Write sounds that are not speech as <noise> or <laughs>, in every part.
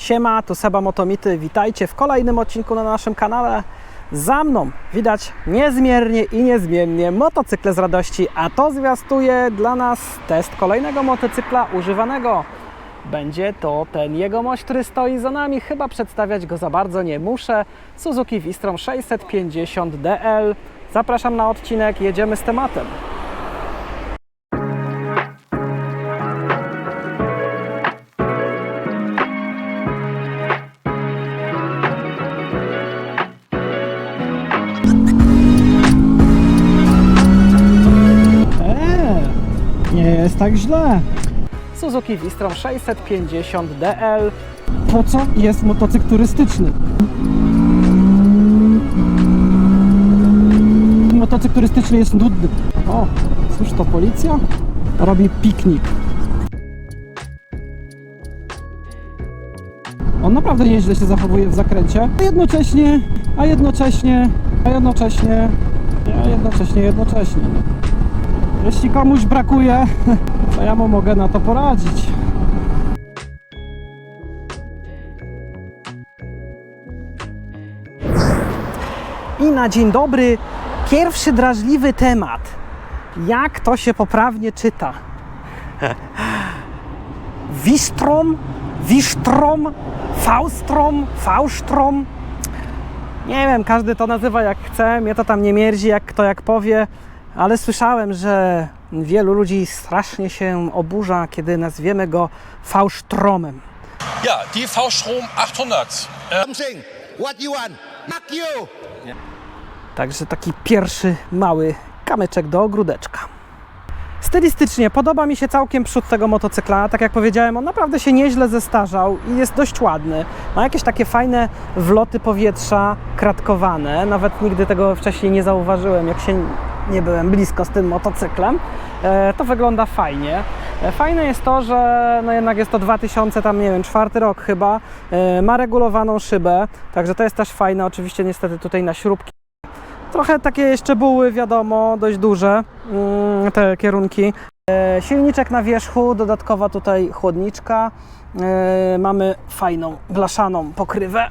Siema, tu Seba Motomity, witajcie w kolejnym odcinku na naszym kanale. Za mną widać niezmiernie i niezmiennie motocykle z radości, a to zwiastuje dla nas test kolejnego motocykla używanego. Będzie to ten jegomość, który stoi za nami. Chyba przedstawiać go za bardzo nie muszę. Suzuki Vistrom 650DL. Zapraszam na odcinek, jedziemy z tematem. Nie jest tak źle. Suzuki Vistrom 650DL. Po co jest motocykl turystyczny? Motocykl turystyczny jest nudny. O, cóż to policja? Robi piknik. On naprawdę nieźle się zachowuje w zakręcie. A jednocześnie, a jednocześnie, a jednocześnie, a jednocześnie, jednocześnie. Jeśli komuś brakuje, <laughs> to ja mu mogę na to poradzić. I na dzień dobry pierwszy drażliwy temat. Jak to się poprawnie czyta? <laughs> Wistrom, Wisztrom, Faustrom, Faustrom. Nie wiem, każdy to nazywa jak chce, mnie to tam nie mierzi, jak kto jak powie, ale słyszałem, że wielu ludzi strasznie się oburza, kiedy nazwiemy go Faustromem. Ja, die V-Strom 800. Äh, Something. What you want? Fuck you. Także taki pierwszy mały kamyczek do ogródeczka. Stylistycznie podoba mi się całkiem przód tego motocykla. Tak jak powiedziałem, on naprawdę się nieźle zestarzał i jest dość ładny. Ma jakieś takie fajne wloty powietrza kratkowane. Nawet nigdy tego wcześniej nie zauważyłem, jak się nie byłem blisko z tym motocyklem. E, to wygląda fajnie. E, fajne jest to, że no jednak jest to 2000, tam nie wiem, czwarty rok chyba. E, ma regulowaną szybę, także to jest też fajne. Oczywiście niestety tutaj na śrubki Trochę takie jeszcze buły, wiadomo, dość duże, mm, te kierunki. Silniczek na wierzchu, dodatkowa tutaj chłodniczka. Mamy fajną, blaszaną pokrywę.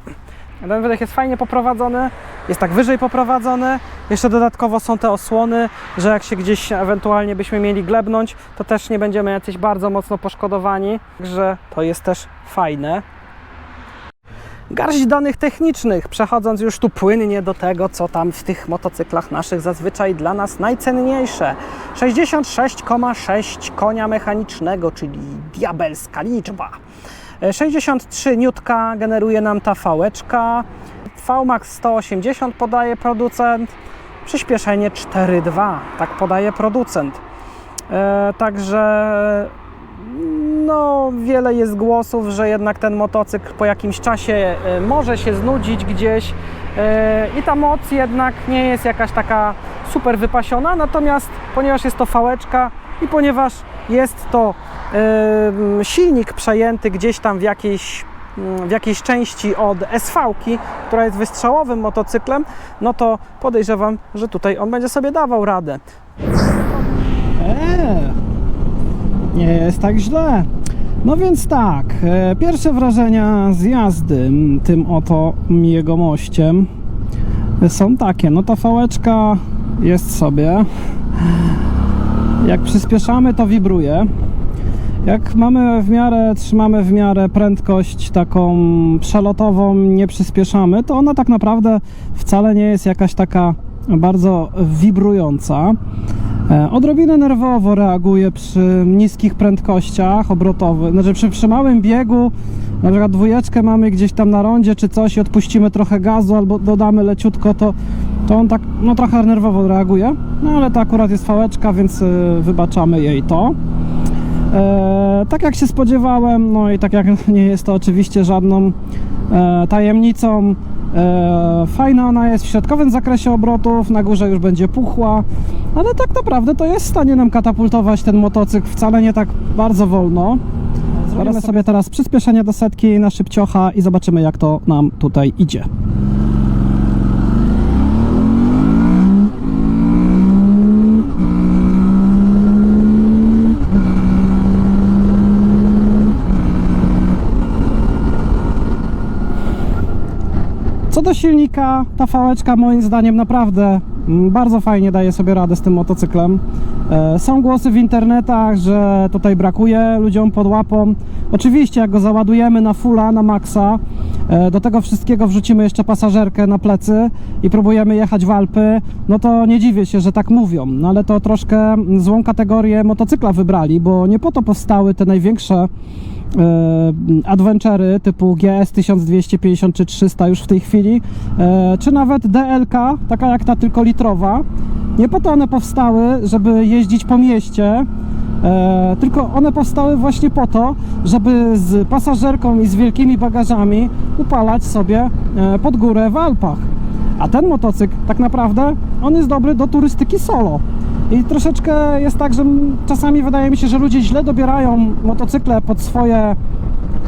Ten wydech jest fajnie poprowadzony, jest tak wyżej poprowadzony. Jeszcze dodatkowo są te osłony, że jak się gdzieś ewentualnie byśmy mieli glebnąć, to też nie będziemy jacyś bardzo mocno poszkodowani. Także to jest też fajne. Garść danych technicznych, przechodząc już tu płynnie do tego, co tam w tych motocyklach naszych zazwyczaj dla nas najcenniejsze. 66,6 konia mechanicznego, czyli diabelska liczba. E, 63 niutka generuje nam ta fałeczka. VMAX 180 podaje producent. Przyspieszenie 4,2, tak podaje producent. E, także no, wiele jest głosów, że jednak ten motocykl po jakimś czasie e, może się znudzić gdzieś e, i ta moc jednak nie jest jakaś taka super wypasiona, natomiast ponieważ jest to fałeczka i ponieważ jest to e, silnik przejęty gdzieś tam w jakiejś mm, w jakiejś części od SV-ki, która jest wystrzałowym motocyklem, no to podejrzewam, że tutaj on będzie sobie dawał radę. Eee, nie jest tak źle. No więc tak, e, pierwsze wrażenia z jazdy tym oto jego mościem są takie. No ta fałeczka jest sobie. Jak przyspieszamy, to wibruje. Jak mamy w miarę, trzymamy w miarę prędkość taką przelotową, nie przyspieszamy, to ona tak naprawdę wcale nie jest jakaś taka bardzo wibrująca. E, Odrobinę nerwowo reaguje przy niskich prędkościach obrotowych, znaczy przy, przy małym biegu, na przykład dwójeczkę mamy gdzieś tam na rondzie czy coś i odpuścimy trochę gazu albo dodamy leciutko, to, to on tak no, trochę nerwowo reaguje, no ale to akurat jest fałeczka, więc y, wybaczamy jej to. E, tak jak się spodziewałem, no i tak jak <laughs> nie jest to oczywiście żadną e, tajemnicą, e, fajna ona jest w środkowym zakresie obrotów, na górze już będzie puchła, ale tak naprawdę to jest w stanie nam katapultować ten motocykl wcale nie tak bardzo wolno. Zrobimy sobie teraz przyspieszenie do setki na szybciocha i zobaczymy jak to nam tutaj idzie. Co do silnika, ta fałeczka moim zdaniem naprawdę mm, bardzo fajnie daje sobie radę z tym motocyklem. E, Są głosy w internetach, że tutaj brakuje ludziom pod łapą. Oczywiście, jak go załadujemy na fulla, na maksa, e, do tego wszystkiego wrzucimy jeszcze pasażerkę na plecy i próbujemy jechać w Alpy, no to nie dziwię się, że tak mówią. No ale to troszkę złą kategorię motocykla wybrali, bo nie po to powstały te największe adventury typu GS 1250 czy 300 już w tej chwili, e, czy nawet DLK, taka jak ta tylko litrowa. Nie po to one powstały, żeby jeździć po mieście, e, tylko one powstały właśnie po to, żeby z pasażerką i z wielkimi bagażami upalać sobie e, pod górę w Alpach. A ten motocykl tak naprawdę on jest dobry do turystyki solo. I troszeczkę jest tak, że czasami wydaje mi się, że ludzie źle dobierają motocykle pod swoje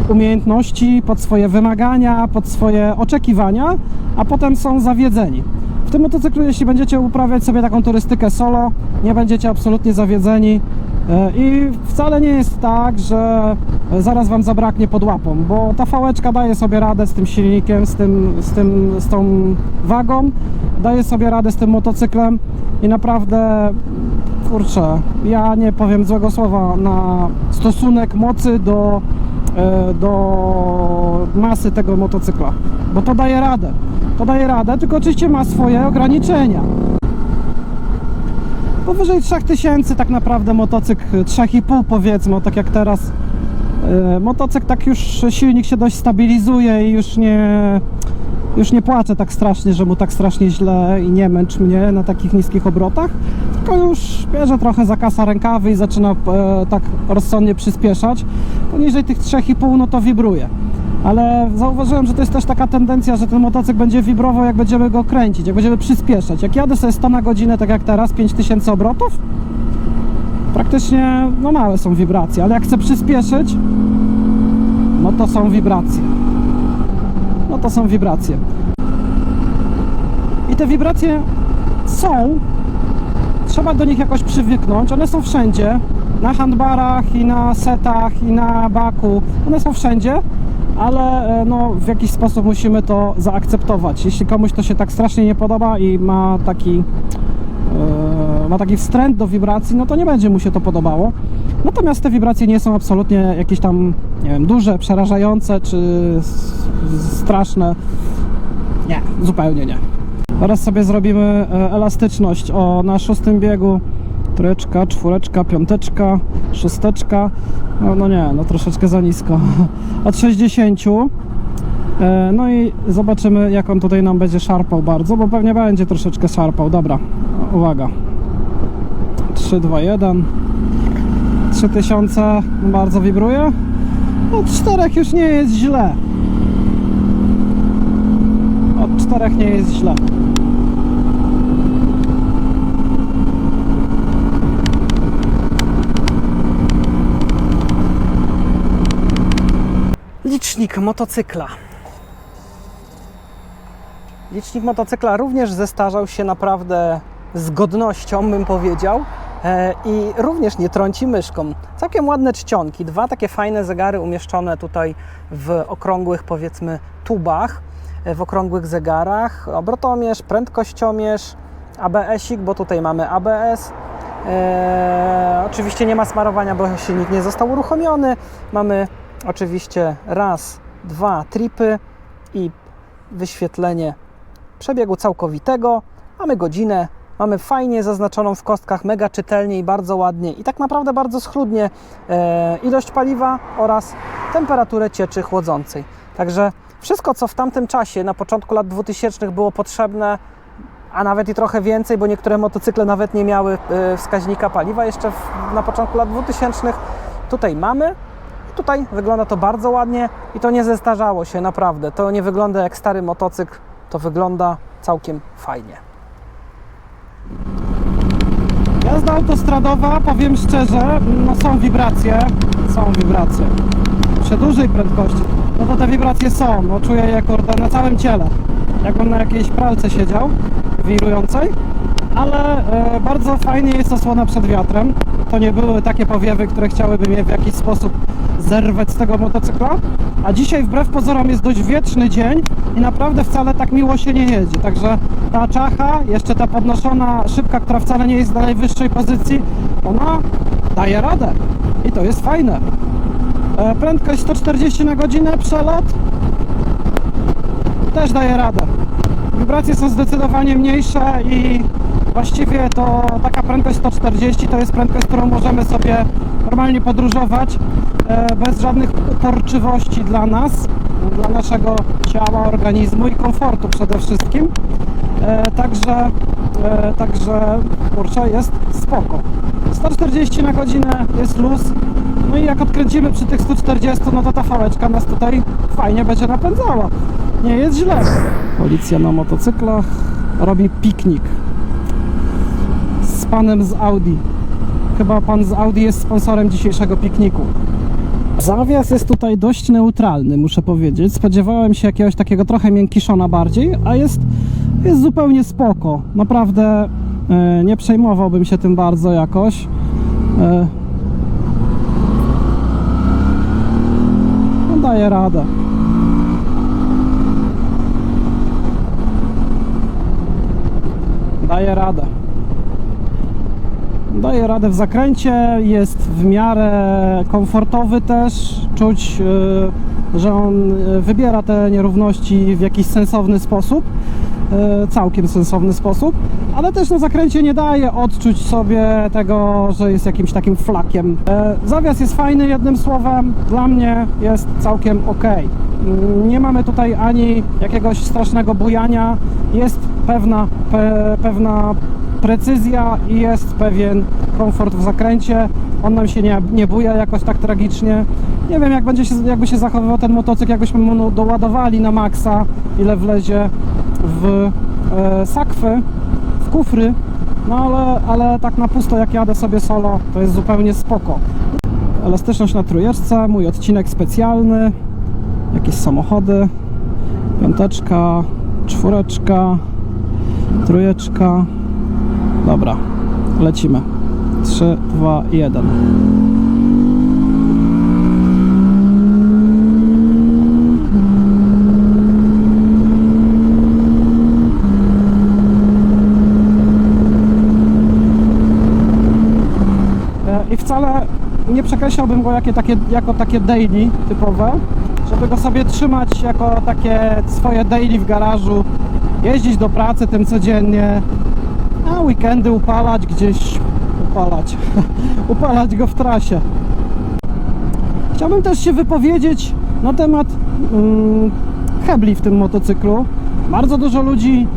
umiejętności, pod swoje wymagania, pod swoje oczekiwania, a potem są zawiedzeni. W tym motocyklu, jeśli będziecie uprawiać sobie taką turystykę solo, nie będziecie absolutnie zawiedzeni. E, i wcale nie jest tak, że zaraz Wam zabraknie pod łapą, bo ta fałeczka daje sobie radę z tym silnikiem, z, tym, z, tym, z tą wagą, daje sobie radę z tym motocyklem i naprawdę kurczę, ja nie powiem złego słowa na stosunek mocy do, do masy tego motocykla, bo to daje radę. To daje radę, tylko oczywiście ma swoje ograniczenia. Powyżej 3000 tak naprawdę motocykl 3,5 powiedzmy, tak jak teraz. E, Motocykl tak już silnik się dość stabilizuje i już nie już nie płaczę tak strasznie, że mu tak strasznie źle i nie męcz mnie na takich niskich obrotach, tylko już bierze trochę za kasa rękawy i zaczyna e, tak rozsądnie przyspieszać. Poniżej tych 3,5 no to wibruje. Ale zauważyłem, że to jest też taka tendencja, że ten motocykl będzie wibrował jak będziemy go kręcić, jak będziemy przyspieszać. Jak jadę sobie 100 na godzinę, tak jak teraz, 5000 obrotów, praktycznie no małe są wibracje, ale jak chcę przyspieszyć, no to są wibracje. No to są wibracje. I te wibracje są, trzeba do nich jakoś przywyknąć. One są wszędzie, na handbarach i na setach i na baku. One są wszędzie, ale e, no, w jakiś sposób musimy to zaakceptować. Jeśli komuś to się tak strasznie nie podoba i ma taki e, ma taki wstręt do wibracji, no to nie będzie mu się to podobało. Natomiast te wibracje nie są absolutnie jakieś tam, nie wiem, duże, przerażające czy straszne. Nie, zupełnie nie. Teraz sobie zrobimy e, elastyczność o na szóstym biegu. Trójeczka, czwóreczka, piąteczka, szósteczka. No, no nie, no troszeczkę za nisko. <laughs> Od 60. E, No i zobaczymy, jak on tutaj nam będzie szarpał bardzo, bo pewnie będzie troszeczkę szarpał. Dobra, uwaga. 3, 2, 1. 3000 bardzo wibruje. Od 4 już nie jest źle. Od 4 nie jest źle. Licznik motocykla. Licznik motocykla również zestarzał się naprawdę z godnością, bym powiedział. E, I również nie trąci myszką. Całkiem ładne czcionki. Dwa takie fajne zegary umieszczone tutaj w okrągłych, powiedzmy, tubach, e, w okrągłych zegarach. Obrotomierz, prędkościomierz, ABS-ik, bo tutaj mamy ABS. E, oczywiście nie ma smarowania, bo silnik nie został uruchomiony. Mamy oczywiście raz, dwa tripy i wyświetlenie przebiegu całkowitego. Mamy godzinę, mamy fajnie zaznaczoną w kostkach, mega czytelnie i bardzo ładnie i tak naprawdę bardzo schludnie e, ilość paliwa oraz temperaturę cieczy chłodzącej. Także wszystko, co w tamtym czasie, na początku lat 2000 było potrzebne, a nawet i trochę więcej, bo niektóre motocykle nawet nie miały e, wskaźnika paliwa jeszcze na początku lat 2000, tutaj mamy. Tutaj wygląda to bardzo ładnie i to nie zestarzało się, naprawdę. To nie wygląda jak stary motocykl, to wygląda całkiem fajnie. Jazda autostradowa, powiem szczerze, no są wibracje, są wibracje. Przy dużej prędkości, no to te wibracje są, no czuję je kurde na całym ciele. Jakbym na jakiejś pralce siedział, wirującej, ale e, bardzo fajnie jest osłona przed wiatrem. To nie były takie powiewy, które chciałyby mnie w jakiś sposób zerwać z tego motocykla. A dzisiaj wbrew pozorom jest dość wieczny dzień i naprawdę wcale tak miło się nie jedzie. Także ta czacha, jeszcze ta podnoszona szybka, która wcale nie jest na najwyższej pozycji, ona daje radę. I to jest fajne. E, Prędkość 140 na godzinę, przelot też daje radę. Wibracje są zdecydowanie mniejsze i właściwie to taka prędkość 140 to jest prędkość, którą możemy sobie normalnie podróżować e, bez żadnych uporczywości dla nas, dla naszego ciała, organizmu i komfortu przede wszystkim. E, Także, e, także kurczę, jest spoko. 140 na godzinę jest luz. No i jak odkręcimy przy tych 140, no to ta fałeczka nas tutaj fajnie będzie napędzała. Nie jest źle. Policja na motocyklach robi piknik panem z Audi. Chyba pan z Audi jest sponsorem dzisiejszego pikniku. Zawias jest tutaj dość neutralny, muszę powiedzieć. Spodziewałem się jakiegoś takiego trochę miękiszona bardziej, a jest, jest zupełnie spoko. Naprawdę e, nie przejmowałbym się tym bardzo jakoś. E, no daje radę. Daje radę. Daje radę w zakręcie, jest w miarę komfortowy też. Czuć, y, że on y, wybiera te nierówności w jakiś sensowny sposób, y, całkiem sensowny sposób, ale też na zakręcie nie daje odczuć sobie tego, że jest jakimś takim flakiem. Zawias jest fajny, jednym słowem, dla mnie jest całkiem ok. Nie mamy tutaj ani jakiegoś strasznego bujania, jest pewna, pe, pewna precyzja i jest pewien komfort w zakręcie. On nam się nie, nie buja jakoś tak tragicznie. Nie wiem, jak będzie się, jakby się zachowywał ten motocykl, jakbyśmy mu doładowali na maksa, ile wlezie w e, sakwy, w kufry. No ale, ale tak na pusto, jak jadę sobie solo, to jest zupełnie spoko. Elastyczność na trójeczce, mój odcinek specjalny, jakieś samochody, piąteczka, czwóreczka, trójeczka. Dobra, lecimy. 3, 2, 1. E, I wcale nie przekreślałbym go jakie takie, jako takie daily typowe, żeby go sobie trzymać jako takie swoje daily w garażu, jeździć do pracy tym codziennie, a weekendy upalać gdzieś, upalać, <laughs> upalać go w trasie. Chciałbym też się wypowiedzieć na temat mm, hebli w tym motocyklu. Bardzo dużo ludzi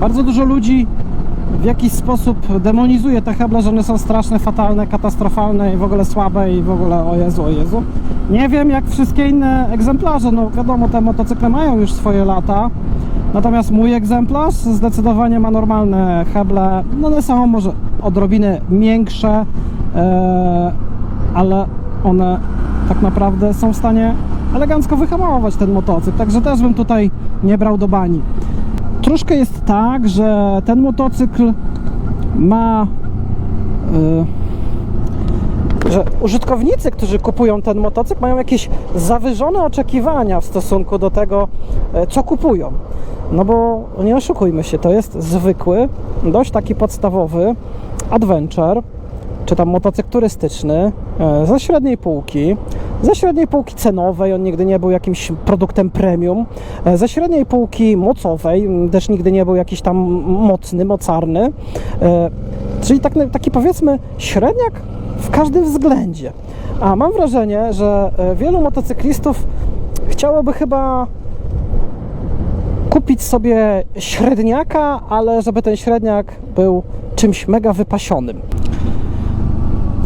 bardzo dużo ludzi w jakiś sposób demonizuje te heble, że one są straszne, fatalne, katastrofalne i w ogóle słabe i w ogóle o Jezu, o Jezu. Nie wiem jak wszystkie inne egzemplarze, no wiadomo te motocykle mają już swoje lata, natomiast mój egzemplarz zdecydowanie ma normalne heble, no one są może odrobinę miększe, e, ale one tak naprawdę są w stanie elegancko wyhamować ten motocykl, także też bym tutaj nie brał do bani. Troszkę jest tak, że ten motocykl ma. y, że użytkownicy, którzy kupują ten motocykl, mają jakieś zawyżone oczekiwania w stosunku do tego, e, co kupują. No bo nie oszukujmy się, to jest zwykły, dość taki podstawowy adventure, czy tam motocykl turystyczny e, ze średniej półki, ze średniej półki cenowej, on nigdy nie był jakimś produktem premium, e, ze średniej półki mocowej, też nigdy nie był jakiś tam mocny, mocarny, e, czyli tak, taki powiedzmy średniak w każdym względzie. A mam wrażenie, że wielu motocyklistów chciałoby chyba kupić sobie średniaka, ale żeby ten średniak był czymś mega wypasionym.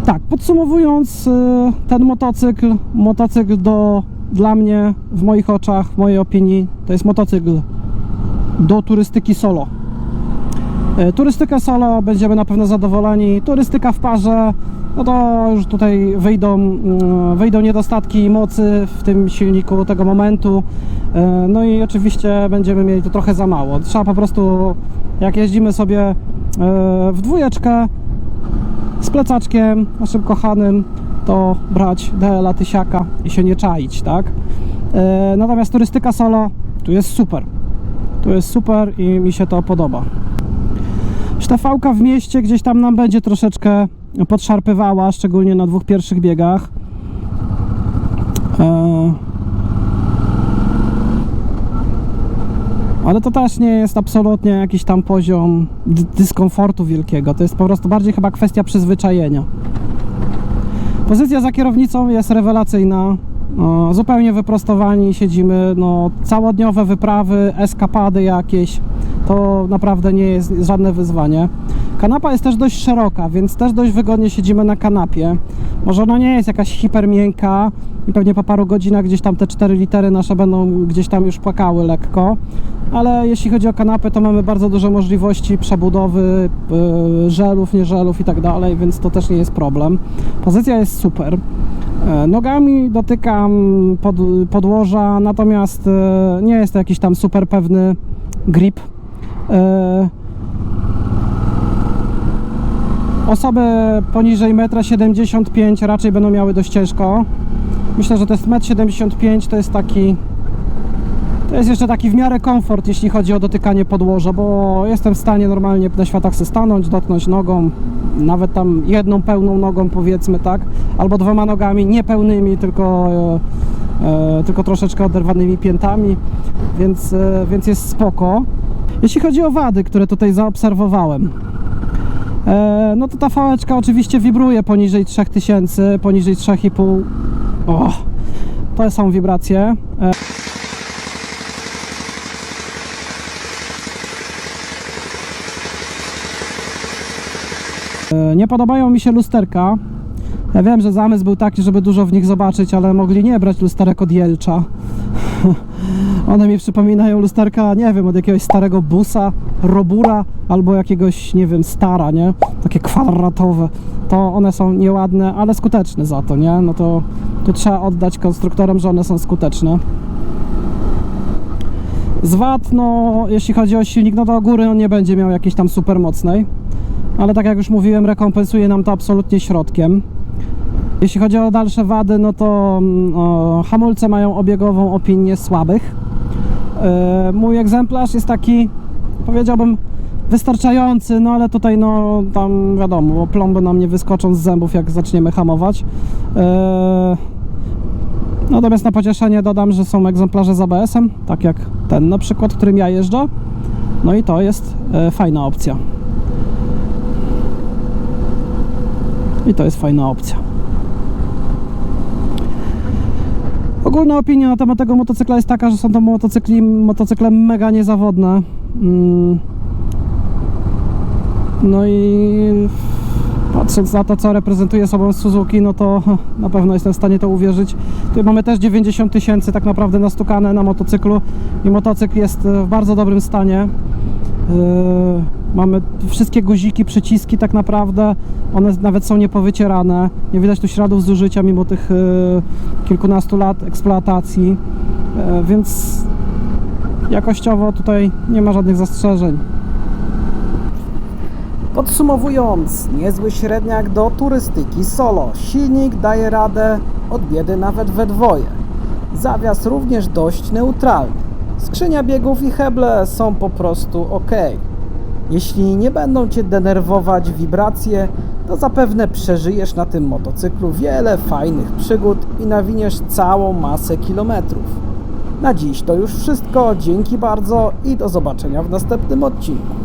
Tak, podsumowując, y, ten motocykl, motocykl do, dla mnie, w moich oczach, w mojej opinii, to jest motocykl do turystyki solo. Y, Turystyka solo, będziemy na pewno zadowoleni. Turystyka w parze, no to już tutaj wyjdą, mm, wyjdą niedostatki mocy w tym silniku tego momentu. E, No i oczywiście będziemy mieli to trochę za mało. Trzeba po prostu, jak jeździmy sobie e, w dwójeczkę z plecaczkiem naszym kochanym, to brać DL-a tysiaka i się nie czaić, tak? E, Natomiast turystyka solo tu jest super. Tu jest super i mi się to podoba. Sztefałka w mieście gdzieś tam nam będzie troszeczkę podszarpywała, szczególnie na dwóch pierwszych biegach. E, Ale to też nie jest absolutnie jakiś tam poziom dy- dyskomfortu wielkiego. To jest po prostu bardziej chyba kwestia przyzwyczajenia. Pozycja za kierownicą jest rewelacyjna. No, zupełnie wyprostowani siedzimy. No, całodniowe wyprawy, eskapady jakieś. To naprawdę nie jest żadne wyzwanie. Kanapa jest też dość szeroka, więc też dość wygodnie siedzimy na kanapie. Może ona nie jest jakaś hiper miękka i pewnie po paru godzinach gdzieś tam te 4 litery nasze będą gdzieś tam już płakały lekko. Ale jeśli chodzi o kanapę, to mamy bardzo duże możliwości przebudowy yy, żelów, nie żelów i tak dalej, więc to też nie jest problem. Pozycja jest super. E, Nogami dotykam pod, podłoża, natomiast e, nie jest to jakiś tam super pewny grip. E, Osoby poniżej 1,75 m raczej będą miały dość ciężko. Myślę, że to jest 1,75 m to jest taki to jest jeszcze taki w miarę komfort, jeśli chodzi o dotykanie podłoża, bo jestem w stanie normalnie na światach se stanąć, dotknąć nogą, nawet tam jedną pełną nogą powiedzmy, tak, albo dwoma nogami, nie pełnymi, tylko, e, e, tylko troszeczkę oderwanymi piętami, więc, e, więc jest spoko. Jeśli chodzi o wady, które tutaj zaobserwowałem, no to ta fałeczka oczywiście wibruje poniżej 3000, poniżej 3,5. O, to są wibracje. E, E, Nie podobają mi się lusterka. Ja wiem, że zamysł był taki, żeby dużo w nich zobaczyć, ale mogli nie brać lusterek od Jelcza. <laughs> One mi przypominają lusterka, nie wiem, od jakiegoś starego busa, robura albo jakiegoś, nie wiem, stara, nie? Takie kwadratowe. To one są nieładne, ale skuteczne za to, nie? No to tu trzeba oddać konstruktorom, że one są skuteczne. Z wad, no jeśli chodzi o silnik, no to góry on nie będzie miał jakiejś tam super mocnej ale tak jak już mówiłem, rekompensuje nam to absolutnie środkiem. Jeśli chodzi o dalsze wady, no to mm, o, hamulce mają obiegową opinię słabych. E, mój egzemplarz jest taki, powiedziałbym, wystarczający, no ale tutaj no tam wiadomo, bo plomby nam nie wyskoczą z zębów jak zaczniemy hamować. E, natomiast na pocieszenie dodam, że są egzemplarze z ABS-em, tak jak ten na przykład, którym ja jeżdżę. No i to jest e, fajna opcja. I to jest fajna opcja. Ogólna opinia na temat tego motocykla jest taka, że są to motocykli, motocykle mega niezawodne. Mm. No i patrząc na to, co reprezentuje sobą Suzuki, no to <laughs> na pewno jestem w stanie to uwierzyć. Tutaj mamy też 90 tysięcy tak naprawdę nastukane na motocyklu i motocykl jest w bardzo dobrym stanie. Yy, Mamy wszystkie guziki, przyciski tak naprawdę, one nawet są niepowycierane. Nie widać tu śladów zużycia mimo tych yy, kilkunastu lat eksploatacji, Yy, więc jakościowo tutaj nie ma żadnych zastrzeżeń. Podsumowując, niezły średniak do turystyki solo. Silnik daje radę od biedy nawet we dwoje. Zawias również dość neutralny. Skrzynia biegów i heble są po prostu ok. Jeśli nie będą Cię denerwować wibracje, to zapewne przeżyjesz na tym motocyklu wiele fajnych przygód i nawiniesz całą masę kilometrów. Na dziś to już wszystko, dzięki bardzo i do zobaczenia w następnym odcinku.